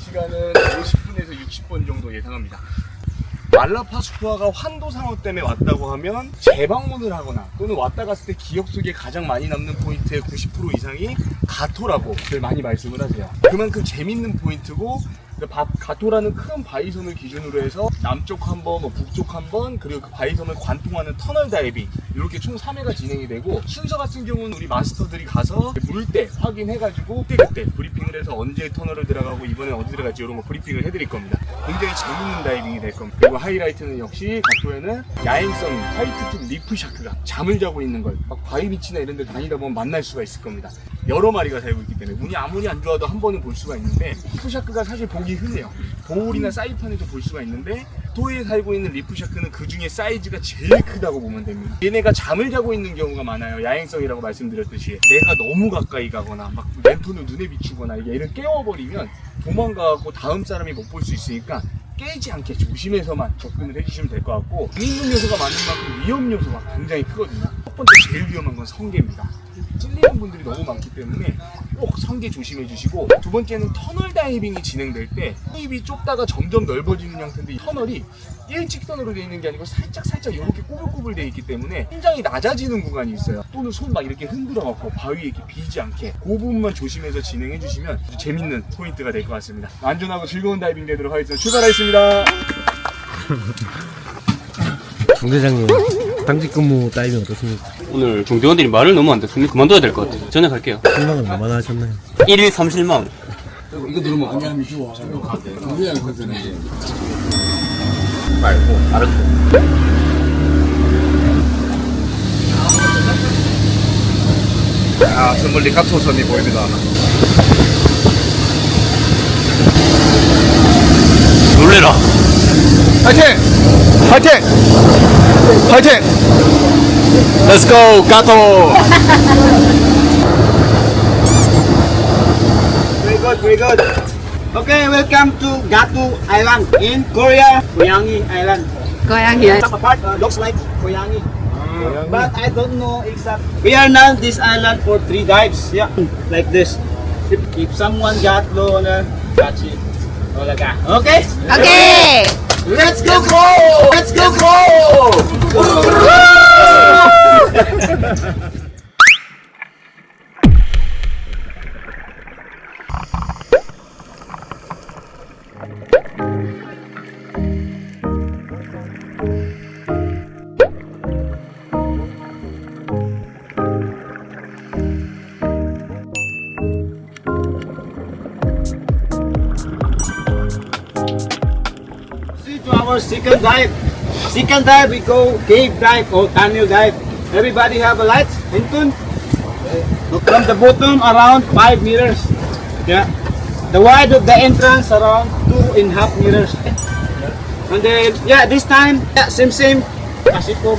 시간은 50분에서 60분 정도 예상합니다. 말라파스쿠아가 환도 상어 때문에 왔다고 하면 재방문을 하거나 또는 왔다 갔을 때 기억 속에 가장 많이 남는 포인트의 90% 이상이 가토라고들 많이 말씀을 하세요. 그만큼 재밌는 포인트고 그 바- 가토라는 큰 바이섬을 기준으로 해서 남쪽 한 번, 뭐 북쪽 한 번, 그리고 그 바이섬을 관통하는 터널 다이빙 이렇게 총 3회가 진행이 되고 순서 같은 경우는 우리 마스터들이 가서 물때 확인해가지고 그때 그때 브리핑을 해서 언제 터널을 들어가고 이번에 어디 들어갈지 이런 거 브리핑을 해드릴 겁니다. 굉장히 재밌는 다이빙이 될 겁니다. 그리고 하이라이트는 역시 가토에는 야행성 화이트팁 리프 샤크가 잠을 자고 있는 걸 막 바위비치나 이런 데 다니다 보면 만날 수가 있을 겁니다. 여러 마리가 살고 있기 때문에 운이 아무리 안 좋아도 한 번은 볼 수가 있는데 리프 샤크가 사실 보기 흔해요. 보홀이나 사이판에도 볼 수가 있는데 토에 살고 있는 리프샤크는 그 중에 사이즈가 제일 크다고 보면 됩니다. 얘네가 잠을 자고 있는 경우가 많아요. 야행성이라고 말씀드렸듯이 내가 너무 가까이 가거나 막 랜턴을 눈에 비추거나 얘를 깨워버리면 도망가고 다음 사람이 못 볼 수 있으니까 깨지 않게 조심해서만 접근을 해주시면 될 것 같고 재밌는 요소가 많은 만큼 위험 요소가 굉장히 크거든요. 첫 번째 제일 위험한 건 성게입니다. 찔리는 분들이 너무 많기 때문에 꼭 성게 조심해 주시고 두 번째는 터널 다이빙이 진행될 때 호입이 좁다가 점점 넓어지는 형태인데 이 터널이 일직선으로 되어 있는 게 아니고 살짝 살짝 이렇게 꼬불꼬불 되어 있기 때문에 심장이 낮아지는 구간이 있어요. 또는 손 막 이렇게 흔들어 갖고 바위에 이렇게 비지 않게 그 부분만 조심해서 진행해 주시면 재밌는 포인트가 될 것 같습니다. 안전하고 즐거운 다이빙 되도록 하겠습니다. 출발하겠습니다. 중대장님 당직 근무 다이빙 어떻습니까? 오늘 중대원들이 말을 너무 안 듣습니다. 그만둬야 될 것 같아요. 전에 갈게요. 실망을 얼마나 하셨나요? 1일 30만. 이거 들으면 안녕하면 좋아. 우리야 그거는 이제. 말고, 알았고. 아, 저 멀리 카토선이 보입니다 놀래라. 파이팅! 파이팅! 파이팅! Let's go, 가토! Very good, very good. Okay, welcome to Gatu Island in Korea, Koyangi Island. 고양이 Top part uh, looks like Koyangi. But I don't know exact. We are now this island for three dives. Yeah, like this. If, if someone got low on a catch it. Olaga. Okay? 오케이 Let's go, go! Let's go, go! second dive. Second dive, we go cave dive or tunnel dive. Everybody have a light? Hinton? From the bottom around 5 meters. Yeah. The wide of the entrance around two and a half meters. And then, yeah, this time, yeah, same, same. Pasiko.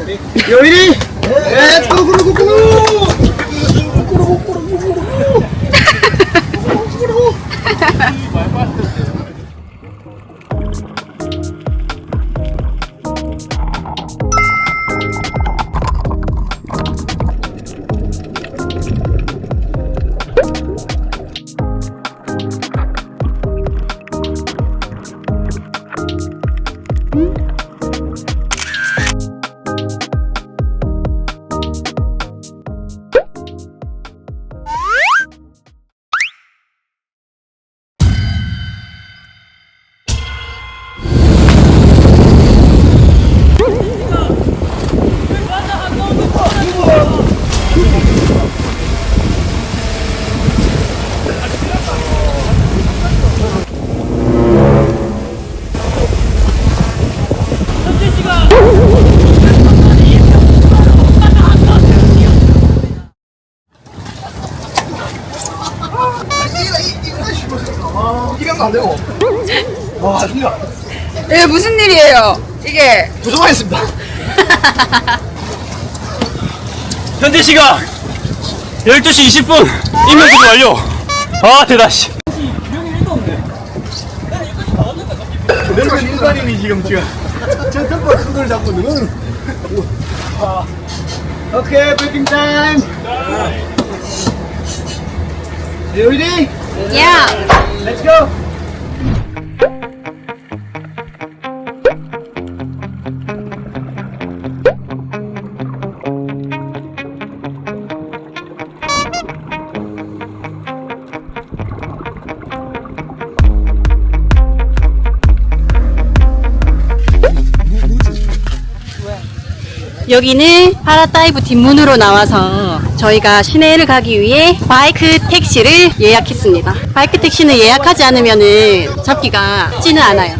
Okay. You ready? Let's go, go, go, go! 이게 무슨 일이에요? 이게 부정하겠습니다. 현재 시각 12시 20분. 임명 구조 완료. 아, 대다, 씨. 내가 일반인이 지금 지금 저 덮어 큰걸 잡고 너는 Okay, breaking time. You ready? 야. Let's go. 여기는 파라다이브 뒷문으로 나와서 저희가 시내를 가기 위해 바이크 택시를 예약했습니다. 바이크 택시는 예약하지 않으면은 잡기가 쉽지는 않아요.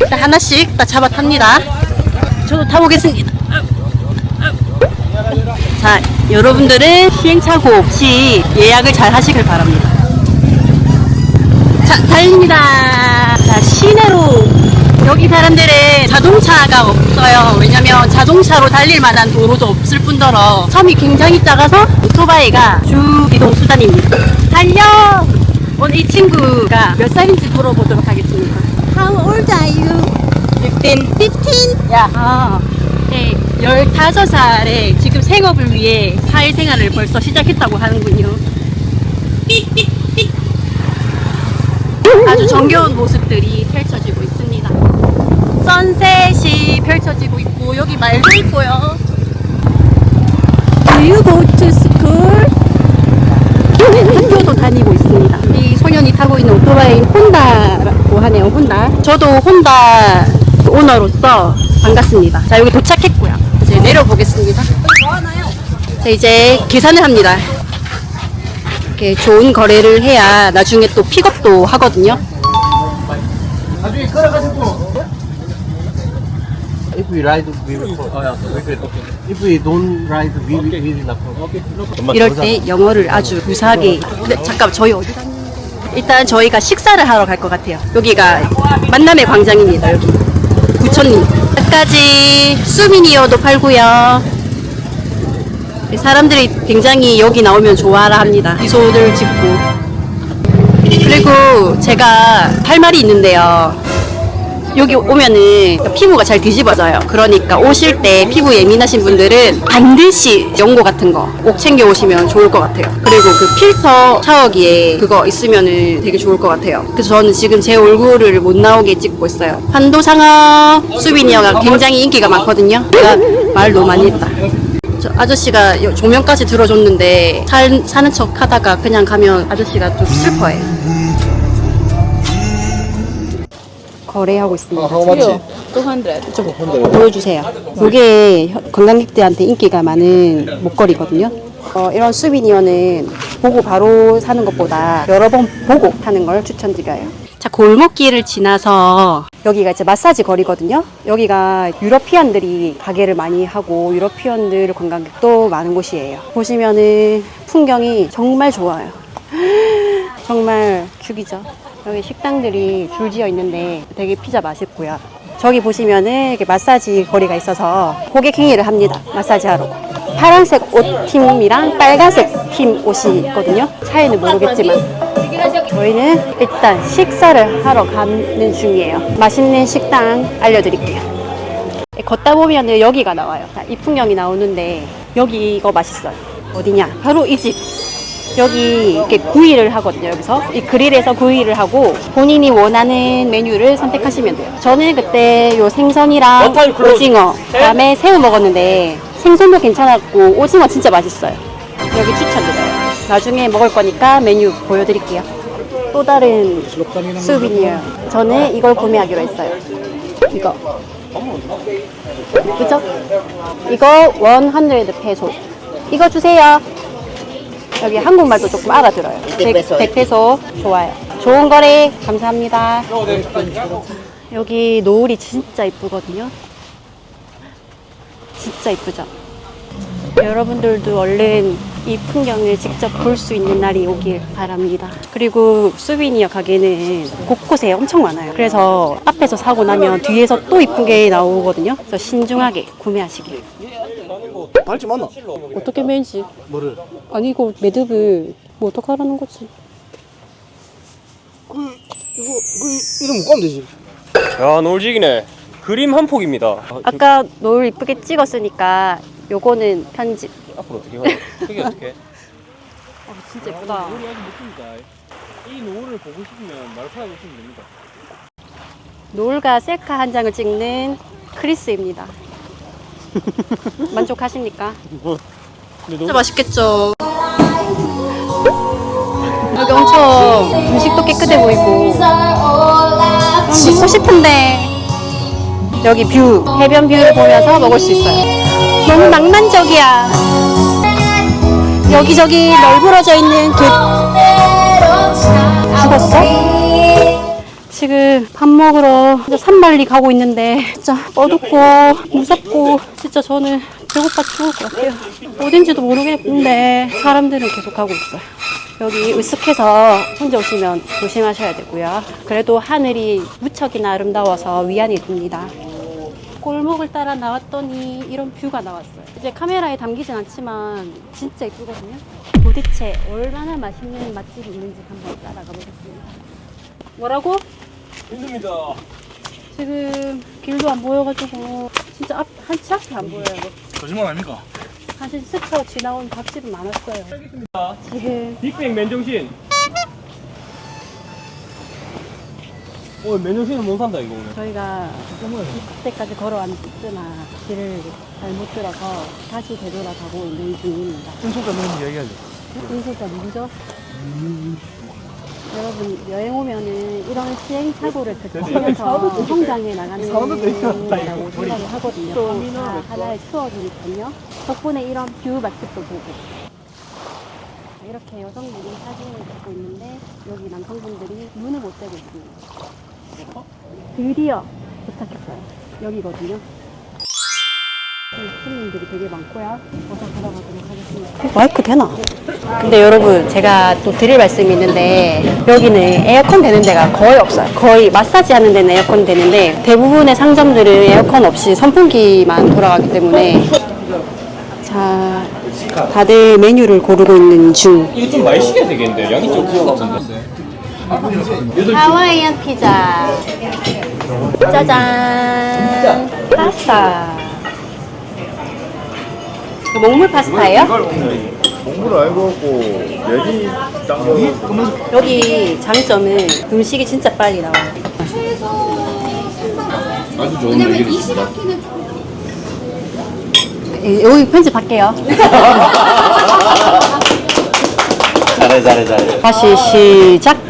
일단 하나씩 다 잡아 탑니다. 저도 타보겠습니다. 자, 여러분들은 시행착오 없이 예약을 잘 하시길 바랍니다. 자, 달립니다. 자, 시내로 여기 사람들은 자동차가 없어요. 왜냐면 자동차로 달릴 만한 도로도 없을 뿐더러 섬이 굉장히 작아서 오토바이가 주 이동 수단입니다. 달려! 오늘 이 친구가 몇 살인지 물어보도록 하겠습니다. How old are you? 15. 15? 야. 아, 네, 15살에 지금 생업을 위해 사회생활을 벌써 시작했다고 하는군요. 아주 정겨운 모습들이 펼쳐지고 있습니다. 선셋이 펼쳐지고 있고 여기 말도 있고요. Do you go to school? 네, 학교도 다니고 있습니다. 이 소년이 타고 있는 오토바이 혼다라고 하네요. 혼다. 저도 혼다 오너로서 반갑습니다. 자 여기 도착했고요. 이제 내려보겠습니다. 자 이제 계산을 합니다. 이렇게 좋은 거래를 해야 나중에 또 픽업도 하거든요. 나중에 걸어가지고. If we ride, we will fall. Oh, yeah. Okay. If we don't ride, we will, we will not fall. Okay. 이럴 때 영어를 아주 유사하게 네, 잠깐 저희 어디 갔는데 일단 저희가 식사를 하러 갈 것 같아요 여기가 만남의 광장입니다 여기 부처님 까지 수미니어도 팔고요 사람들이 굉장히 여기 나오면 좋아라 합니다 미소를 짓고 그리고 제가 할 말이 있는데요 여기 오면은 피부가 잘 뒤집어져요. 그러니까 오실 때 피부 예민하신 분들은 반드시 연고 같은 거 꼭 챙겨 오시면 좋을 것 같아요. 그리고 그 필터 샤워기에 그거 있으면은 되게 좋을 것 같아요. 그래서 저는 지금 제 얼굴을 못 나오게 찍고 있어요. 판도상어 수비니어가 굉장히 인기가 많거든요. 제가 말 너무 많이 했다. 저 아저씨가 요- 조명까지 들어줬는데 살, 사는 척 하다가 그냥 가면 아저씨가 좀 슬퍼해 거래하고 있습니다. how 200. 좀 보여주세요. 이게 관광객들한테 인기가 많은 목걸이거든요. 어, 이런 수비니어는 보고 바로 사는 것보다 여러 번 보고 사는 걸 추천드려요. 자, 골목길을 지나서 여기가 이제 마사지 거리거든요. 여기가 유러피안들이 가게를 많이 하고 유러피안들 관광객도 많은 곳이에요. 보시면은 풍경이 정말 좋아요. 정말 죽이죠. 여기 식당들이 줄지어 있는데 되게 피자 맛있고요. 저기 보시면은 이렇게 마사지 거리가 있어서 고객 행위를 합니다. 마사지 하러. 파란색 옷 팀이랑 빨간색 팀 옷이 있거든요. 차이는 모르겠지만. 저희는 일단 식사를 하러 가는 중이에요. 맛있는 식당 알려드릴게요. 걷다 보면은 여기가 나와요. 자, 이 풍경이 나오는데 여기 이거 맛있어요. 어디냐? 바로 이 집. 여기 이렇게 구이를 하거든요. 여기서 이 그릴에서 구이를 하고 본인이 원하는 메뉴를 선택하시면 돼요. 저는 그때 요 생선이랑 오징어, 그다음에 새우 먹었는데 생선도 괜찮았고 오징어 진짜 맛있어요. 여기 추천드려요. 나중에 먹을 거니까 메뉴 보여드릴게요. 또 다른 수비니어. 저는 이걸 구매하기로 했어요. 이거. 그죠? 이거 100 페소. 이거 주세요. 여기 한국말도 조금 알아들어요. 100, 100 페소. 좋아요. 좋은 거래. 감사합니다. 여기 노을이 진짜 이쁘거든요. 진짜 이쁘죠? 여러분들도 얼른 이 풍경을 직접 볼 수 있는 날이 오길 바랍니다. 그리고 수비니어 가게는 곳곳에 엄청 많아요. 그래서 앞에서 사고 나면 뒤에서 또 이쁜 게 나오거든요. 그래서 신중하게 구매하시길. 발지 맞나? 어떻게 매지? 뭐를? 아니 이거 매듭을 뭐 어떡하라는 거지? 그, 이거, 그, 이름 못 가면 되지. 야 놀직이네. 그림 한 폭입니다. 아까 노을 이쁘게 찍었으니까 요거는 편집. 앞으로 어떻게 가요? 크게 어떻게? 어, 진짜 예쁘다. 노을이 아직 못 핍니다. 이 노을을 보고 싶으면 말파에 오시면 됩니다. 노을과 셀카 한 장을 찍는 크리스입니다. 만족하십니까? 근데 진짜 맛있겠죠. 여기 엄청 음식도 깨끗해 보이고 음, 먹고 싶은데 여기 뷰 해변 뷰를 보면서 먹을 수 있어요. 너무 낭만적이야. 여기저기 널브러져 있는 길 죽었어? 지금 밥 먹으러 산만리 가고 있는데 진짜 어둡고 무섭고 진짜 저는 배고파 죽을 것 같아요. 어딘지도 모르겠는데 사람들은 계속 가고 있어요. 여기 으슥해서 혼자 오시면 조심하셔야 되고요. 그래도 하늘이 무척이나 아름다워서 위안이 됩니다. 골목을 따라 나왔더니 이런 뷰가 나왔어요. 이제 카메라에 담기진 않지만 진짜 예쁘거든요. 도대체 얼마나 맛있는 맛집이 있는지 한번 따라가 보겠습니다. 뭐라고? 힘듭니다. 지금 길도 안 보여가지고 진짜 앞, 한치 앞이 안 보여요. 거짓말 아닙니까? 사실 스쳐 지나온 밥집은 많았어요. 지금 빅뱅 맨정신. 오늘 맨정신은 못 산다 이거 오늘. 저희가 그때까지 걸어왔으나 길을 잘못 들어서 다시 되돌아가고 있는 중입니다. 순속가 너무 이야기하죠. 인수가 누구죠? 여러분 여행 오면은 이런 시행착오를 겪으면서 성장해 나가는 거라고 생각을 하거든요. 다 하나의 추억이니까요. 덕분에 이런 뷰 맛집도 보고 이렇게 여성분이 사진을 찍고 있는데 여기 남성분들이 눈을 못 떼고 있습니다. 드디어 도착했어요. 여기거든요. 손님들이 되게 많고요. 어서 들어가도록 하겠습니다. 마이크 되나? 근데 여러분 제가 또 드릴 말씀이 있는데 여기는 에어컨 되는 데가 거의 없어요. 거의 마사지 하는 데는 에어컨 되는데 대부분의 상점들은 에어컨 없이 선풍기만 돌아가기 때문에 자 다들 메뉴를 고르고 있는 중. 이거 좀 많이 시켜야 되겠는데 양이 좀 부족 같은데. 하와이안 피자. 짜잔. 파스타. 이거 먹물 파스타예요? 공부를 알고 있고 여기 짱 여기 장점은 음식이 진짜 빨리 나와요. 아주 좋은 얘기를 했습니다. 예, 여기 편집할게요. 잘해 잘해 잘해. 다시 시작.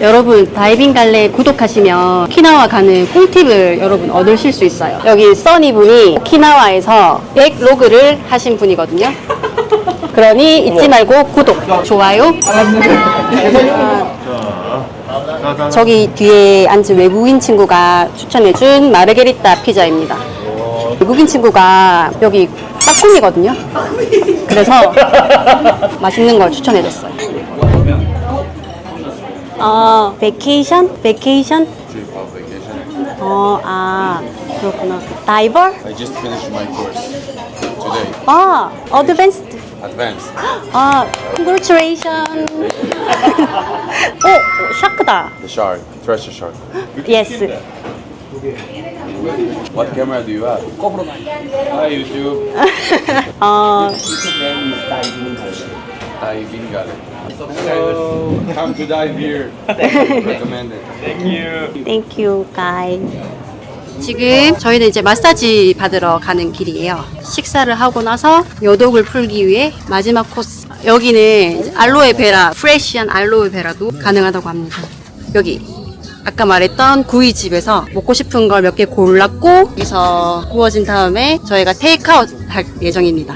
여러분 다이빙 갈래 구독하시면 오키나와 가는 꿀팁을 여러분 얻으실 수 있어요. 여기 써니 분이 오키나와에서 100 로그를 하신 분이거든요. 그러니 잊지 말고 구독, 좋아요. 아, 저기 뒤에 앉은 외국인 친구가 추천해준 마르게리따 피자입니다. 외국인 친구가 여기 빠꿈이거든요. 그래서 맛있는 걸 추천해줬어요. 아, 베케이션? 베케이션? Trip of vacation. 어, 아, 그렇구나. 다이버? I just finished my course today. 아, 어드밴스드. Advanced. 아, congratulation. 오, 샤크다. The shark. Treasure shark. Yes. What camera do you have? GoPro 9. Hi YouTube. 어, Diving Gallery. So, come to dive here. Recommended. thank you, guys. 지금 저희는 이제 마사지 받으러 가는 길이에요. 식사를 하고 나서 여독을 풀기 위해 마지막 코스. 여기는 알로에 베라, 프레시한 알로에 베라도 가능하다고 합니다. 여기 아까 말했던 구이집에서 먹고 싶은 걸 몇 개 골랐고 여기서 구워진 다음에 저희가 테이크아웃 할 예정입니다.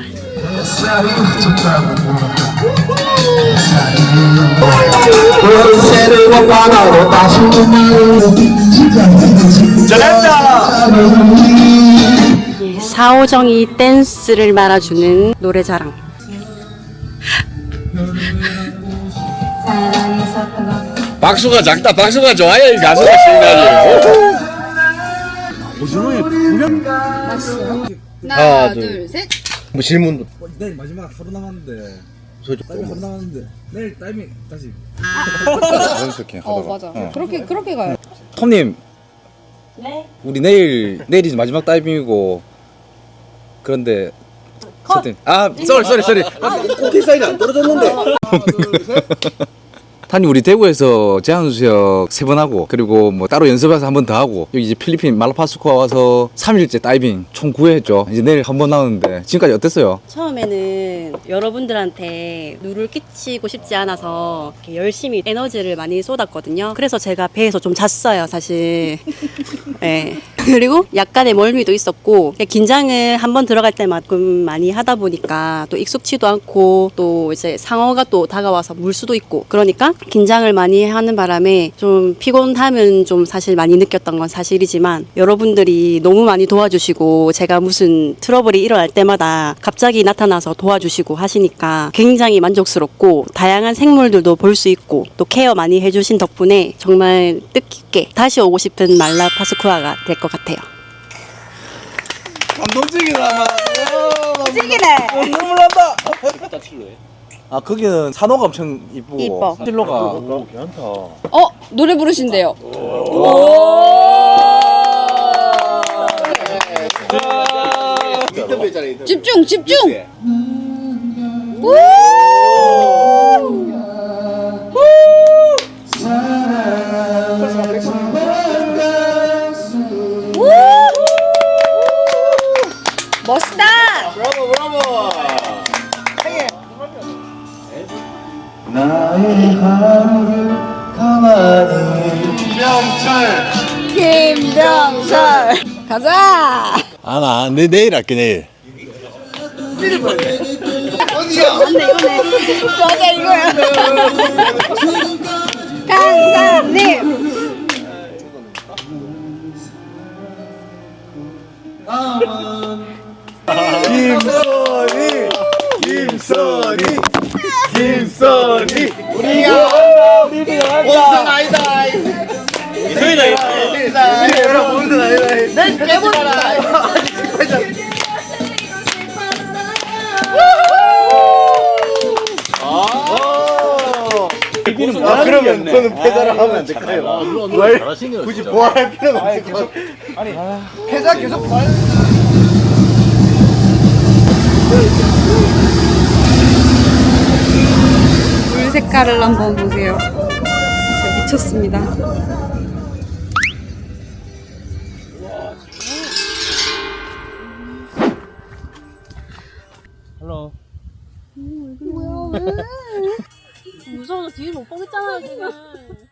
예, 사오정이 댄스를 말아주는 노래 자랑. 박수가 작다. 박수가 좋아야 이 가수가 신나지. 하나, 둘, 셋. 뭐 질문도. 내일 마지막 하루 남았는데 타이밍 하루 남았는데 내일 타이밍 다시 연습해 어, 맞아. 그렇게, 그렇게 가요. 톰님 네. 우리 내일 내일이 마지막 다이빙이고 그런데 세팅. 아, 쏘리, 쏘리, 쏘리. 오케이 사이드 안 떨어졌는데. 단이 우리 대구에서 제한 수역 세 번 하고 그리고 뭐 따로 연습해서 한 번 더 하고 여기 이제 필리핀 말라파스코아 와서 3일째 다이빙 총 9회 했죠. 이제 내일 한 번 나오는데 지금까지 어땠어요? 처음에는 여러분들한테 누를 끼치고 싶지 않아서 이렇게 열심히 에너지를 많이 쏟았거든요. 그래서 제가 배에서 좀 잤어요, 사실. 네. 그리고 약간의 멀미도 있었고 긴장을 한번 들어갈 때만큼 많이 하다 보니까 또 익숙치도 않고 또 이제 상어가 또 다가와서 물 수도 있고 그러니까 긴장을 많이 하는 바람에 좀 피곤함은 좀 사실 많이 느꼈던 건 사실이지만 여러분들이 너무 많이 도와주시고 제가 무슨 트러블이 일어날 때마다 갑자기 나타나서 도와주시고 하시니까 굉장히 만족스럽고 다양한 생물들도 볼 수 있고 또 케어 많이 해주신 덕분에 정말 뜻깊게 다시 오고 싶은 말라 파스쿠아가 될 것 같아요. 감동적이다. 찌기네. 눈물 난다. 아 거기는 산호가 엄청 이쁘고 이뻐. 스틸러가 어 노래 부르신대요. 집중 집중. 우! 김병철 가자. 아나 내 내일 할게 내일 맞아 이거야. 강사님. 김선이 김선이 김선이. 우리가 원선 아니다. 이소희다. 이거. 여러분 원선 아니다. 내 깨버린다. 아, 그러면 저는 패자를 하면 안 될까요? 뭘 굳이 보완할 필요는 없을 것 같아요. 아니, 패자 계속 물 색깔을 한번 보세요. 진짜 미쳤습니다. 무서워서 뒤를 못 보겠잖아요, 지금.